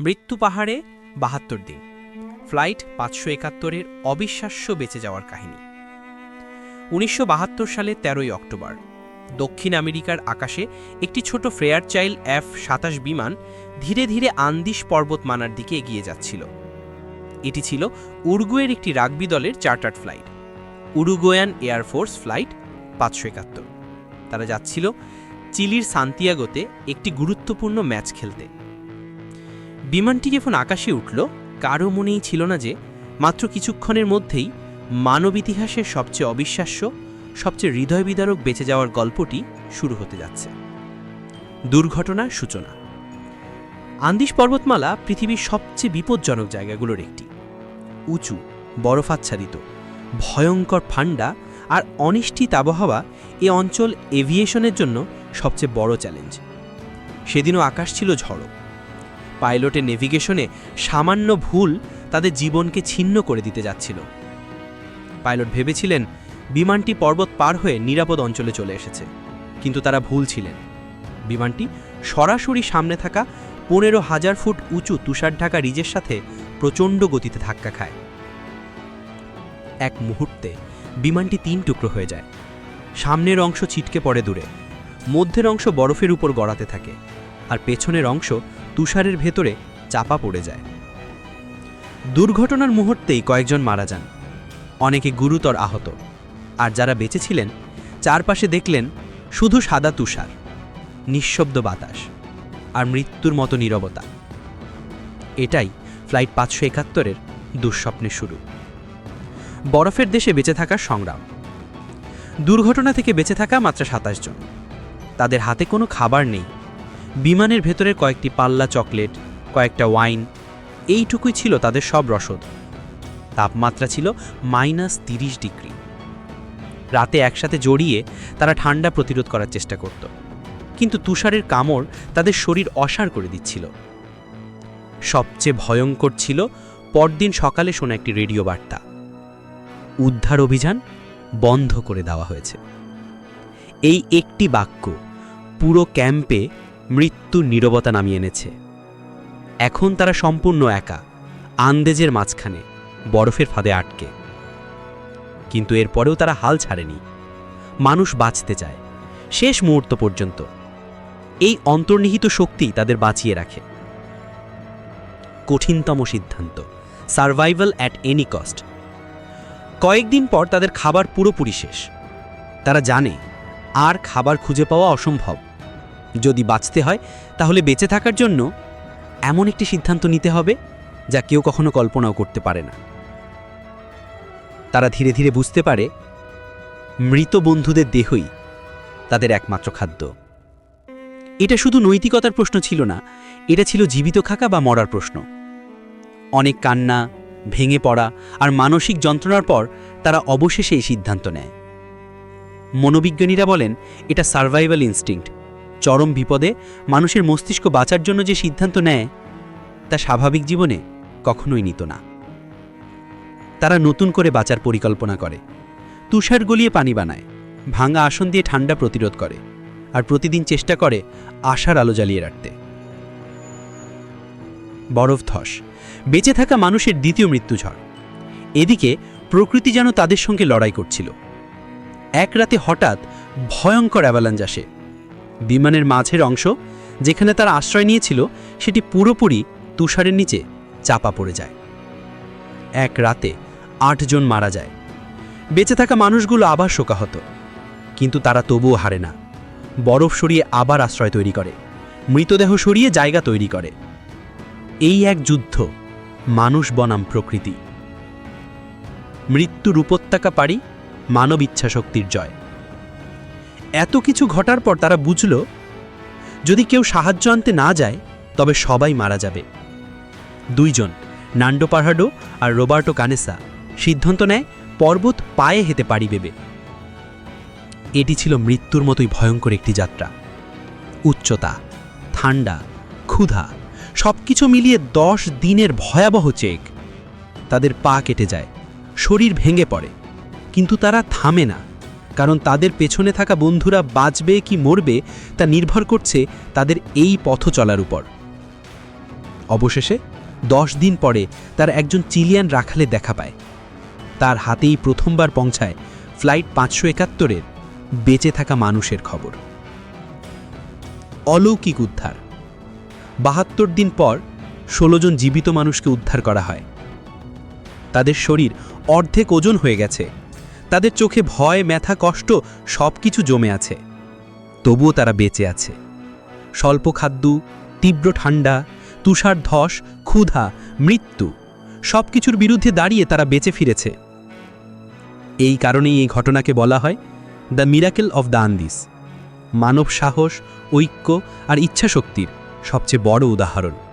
মৃত্যু পাহাড়ে বাহাত্তর দিন। ফ্লাইট পাঁচশো একাত্তরের অবিশ্বাস্য বেঁচে যাওয়ার কাহিনী। উনিশশো বাহাত্তর সালে তেরোই অক্টোবর, দক্ষিণ আমেরিকার আকাশে একটি ছোট ফ্রেয়ার চাইল্ড এফ সাতাশ বিমান ধীরে ধীরে আন্দিস পর্বতমানার দিকে এগিয়ে যাচ্ছিল। এটি ছিল উরুগুয়ের একটি রাগবি দলের chartered flight. Uruguayan air force flight পাঁচশো একাত্তর। তারা যাচ্ছিল চিলির সান্তিয়াগোতে একটি গুরুত্বপূর্ণ ম্যাচ খেলতে। বিমানটি যখন আকাশে উঠল। কারও মনেই ছিল না যে, মাত্র কিছুক্ষণের মধ্যেই মানব ইতিহাসের সবচেয়ে অবিশ্বাস্য, সবচেয়ে হৃদয় বিদারক বেঁচে যাওয়ার গল্পটি শুরু হতে যাচ্ছে। দুর্ঘটনার সূচনা। আন্দিস পর্বতমালা পৃথিবীর সবচেয়ে বিপজ্জনক জায়গাগুলোর একটি। উঁচু বরফাচ্ছাদিত ভয়ঙ্কর ঠান্ডা আর অনিশ্চিত আবহাওয়া এ অঞ্চল এভিয়েশনের জন্য সবচেয়ে বড় চ্যালেঞ্জ। সেদিনও আকাশ ছিল ঝড়ো। পাইলটের নেভিগেশনে সামান্য ভুল তাদের জীবনকে ছিন্ন করে দিতে যাচ্ছিল। পাইলট ভেবেছিলেন, বিমানটি পর্বত পার হয়ে নিরাপদ অঞ্চলে চলে এসেছে, কিন্তু তারা ভুল ছিলেন। বিমানটি সরাসরি সামনে থাকা পনেরো হাজার ফুট উঁচু তুষার ঢাকা রিজের সাথে প্রচণ্ড গতিতে ধাক্কা খায়। এক মুহূর্তে বিমানটি তিন টুকরো হয়ে যায়। সামনের অংশ ছিটকে পড়ে দূরে, মধ্যের অংশ বরফের উপর গড়াতে থাকে, আর পেছনের অংশ তুষারের ভেতরে চাপা পড়ে যায়। দুর্ঘটনার মুহূর্তেই কয়েকজন মারা যান। অনেকে গুরুতর আহত। আর যারা বেঁচেছিলেন, চারপাশে দেখলেন শুধু সাদা তুষার, নিঃশব্দ বাতাস আর মৃত্যুর মতো নীরবতা। এটাই ফ্লাইট পাঁচশো একাত্তরের দুঃস্বপ্নের শুরু। বরফের দেশে বেঁচে থাকার সংগ্রাম। দুর্ঘটনা থেকে বেঁচে থাকা মাত্র সাতাশ জন। তাদের হাতে কোনো খাবার নেই। বিমানের ভেতরের কয়েকটি পাল্লা চকলেট, কয়েকটা ওয়াইন, এইটুকুই ছিল তাদের সব রসদ। তাপমাত্রা ছিল মাইনাস তিরিশ ডিগ্রি। রাতে একসাথে জড়িয়ে তারা ঠান্ডা প্রতিরোধ করার চেষ্টা করত। কিন্তু তুষারের কামড় তাদের শরীর অসাড় করে দিচ্ছিল। সবচেয়ে ভয়ঙ্কর ছিল পরদিন সকালে শোনা একটি রেডিও বার্তা। উদ্ধার অভিযান বন্ধ করে দেওয়া হয়েছে। এই একটি বাক্য পুরো ক্যাম্পে মৃত্যুর নীরবতা নামিয়ে এনেছে। এখন তারা সম্পূর্ণ একা, আন্দেজের মাঝখানে, বরফের ফাঁদে আটকে। কিন্তু এরপরেও তারা হাল ছাড়েনি। মানুষ বাঁচতে চায়, শেষ মুহূর্ত পর্যন্ত। এই অন্তর্নিহিত শক্তি তাদের বাঁচিয়ে রাখে। কঠিনতম সিদ্ধান্ত, সার্ভাইভাল অ্যাট এনি কস্ট। কয়েকদিন পর তাদের খাবার পুরোপুরি শেষ। তারা জানে, আর খাবার খুঁজে পাওয়া অসম্ভব। যদি বাঁচতে হয়, তাহলে বেঁচে থাকার জন্য এমন একটি সিদ্ধান্ত নিতে হবে যা কেউ কখনো কল্পনাও করতে পারে না। তারা ধীরে ধীরে বুঝতে পারে, মৃত বন্ধুদের দেহই তাদের একমাত্র খাদ্য। এটা শুধু নৈতিকতার প্রশ্ন ছিল না, এটা ছিল জীবিত থাকা বা মরার প্রশ্ন। অনেক কান্না, ভেঙে পড়া আর মানসিক যন্ত্রণার পর তারা অবশেষে এই সিদ্ধান্ত নেয়। মনোবিজ্ঞানীরা বলেন, এটা সার্ভাইভাল ইনস্টিংক্ট চরম বিপদে মানুষের মস্তিষ্ক বাঁচার জন্য যে সিদ্ধান্ত নেয়, তা স্বাভাবিক জীবনে কখনোই নিত না। তারা নতুন করে বাঁচার পরিকল্পনা করে। তুষার গলিয়ে পানি বানায়, ভাঙা আসন দিয়ে ঠান্ডা প্রতিরোধ করে আর প্রতিদিন চেষ্টা করে আশার আলো জ্বালিয়ে রাখতে। বরফ ধস, বেঁচে থাকা মানুষের দ্বিতীয় মৃত্যুঝড় এদিকে প্রকৃতি যেন তাদের সঙ্গে লড়াই করছিল। এক রাতে হঠাৎ ভয়ঙ্কর অ্যাভালাঞ্জ আসে। বিমানের মাঝের অংশ যেখানে তার আশ্রয় নিয়েছিল, সেটি পুরোপুরি তুষারের নিচে চাপা পড়ে যায়। এক রাতে আটজন মারা যায়। বেঁচে থাকা মানুষগুলো আবার শোকাহত। কিন্তু তারা তবুও হারে না। বরফ সরিয়ে আবার আশ্রয় তৈরি করে। মৃতদেহ সরিয়ে জায়গা তৈরি করে। এই এক যুদ্ধ মানুষ বনাম প্রকৃতি। মৃত্যুর উপত্যকা পারি মানব ইচ্ছা শক্তির জয়। এত কিছু ঘটার পর তারা বুঝল, যদি কেউ সাহায্য আনতে না যায়, তবে সবাই মারা যাবে। দুইজন, নান্ডো পাহাডো আর রোবার্টো কানেসা, সিদ্ধান্ত নেয় পর্বত পায়ে হেঁটে পাড়ি বেবে এটি ছিল মৃত্যুর মতোই ভয়ঙ্কর একটি যাত্রা। উচ্চতা, ঠান্ডা, ক্ষুধা, সবকিছু মিলিয়ে দশ দিনের ভয়াবহ চেক। তাদের পা কেটে যায়, শরীর ভেঙে পড়ে, কিন্তু তারা থামে না। কারণ তাদের পেছনে থাকা বন্ধুরা বাঁচবে কি মরবে তা নির্ভর করছে তাদের এই পথ চলার উপর। অবশেষে, দশ দিন পরে তার একজন চিলিয়ান রাখালে দেখা পায়। তার হাতেই প্রথমবার পৌঁছায় ফ্লাইট পাঁচশো একাত্তরের বেঁচে থাকা মানুষের খবর। অলৌকিক উদ্ধার। বাহাত্তর দিন পর ষোলো জন জীবিত মানুষকে উদ্ধার করা হয়। তাদের শরীর অর্ধেক ওজন হয়ে গেছে। তাদের চোখে ভয়, ব্যথা, কষ্ট সব কিছু জমে আছে। তবুও তারা বেঁচে আছে। স্বল্প খাদ্য, তীব্র ঠান্ডা, তুষার ধস, ক্ষুধা, মৃত্যু সব কিছুর বিরুদ্ধে দাঁড়িয়ে তারা বেঁচে ফিরেছে। এই কারণেই এই ঘটনাকে বলা হয় the miracle of the Andes মানব সাহস, ঐক্য আর ইচ্ছাশক্তির সবচেয়ে বড় উদাহরণ।